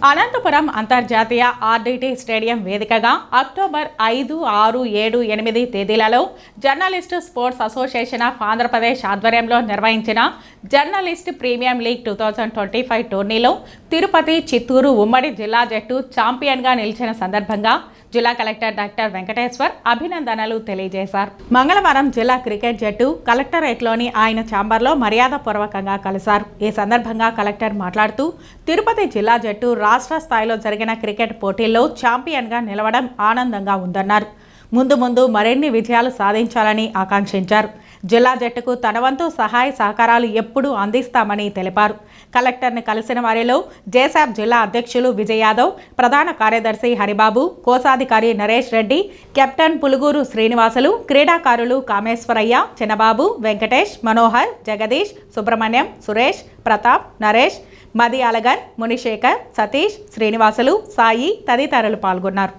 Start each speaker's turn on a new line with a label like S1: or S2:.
S1: అనంతపురం అంతర్జాతీయ RDT stadium వేదికగా October ఐదు ఆరు ఏడు ఎనిమిది తేదీలలో journalist sports association of Andhra Pradesh ఆధ్వర్యంలో నిర్వహించిన journalist premium league two thousand twenty five టోర్నీలో తిరుపతి చిత్తూరు ఉమ్మడి జిల్లా జట్టు ఛాంపియన్గా నిలిచిన సందర్భంగా జిల్లా కలెక్టర్ డాక్టర్ వెంకటేశ్వర్ అభినందనలు తెలియజేశారు. మంగళవారం జిల్లా క్రికెట్ జట్టు కలెక్టరేట్లోని ఆయన ఛాంబర్లో మర్యాదపూర్వకంగా కలిశారు. ఈ సందర్భంగా కలెక్టర్ మాట్లాడుతూ తిరుపతి జిల్లా జట్టు రాష్ట్ర స్థాయిలో జరిగిన క్రికెట్ పోటీల్లో ఛాంపియన్గా నిలవడం ఆనందంగా ఉందన్నారు. ముందు ముందు మరిన్ని విజయాలు సాధించాలని ఆకాంక్షించారు. జిల్లా జట్టుకు తన వంతు సహాయ సహకారాలు ఎప్పుడూ అందిస్తామని తెలిపారు. కలెక్టర్ను కలిసిన వారిలో జేసాబ్ జిల్లా అధ్యక్షులు విజయ్ యాదవ్ ప్రధాన కార్యదర్శి హరిబాబు కోశాధికారి నరేష్ రెడ్డి కెప్టెన్ పులుగూరు శ్రీనివాసులు క్రీడాకారులు కామేశ్వరయ్య చిన్నబాబు వెంకటేష్ మనోహర్ జగదీష్ సుబ్రహ్మణ్యం సురేష్ ప్రతాప్ నరేష్ మది అలగన్ మునిశేఖర్ సతీష్ శ్రీనివాసులు సాయి తదితరులు పాల్గొన్నారు.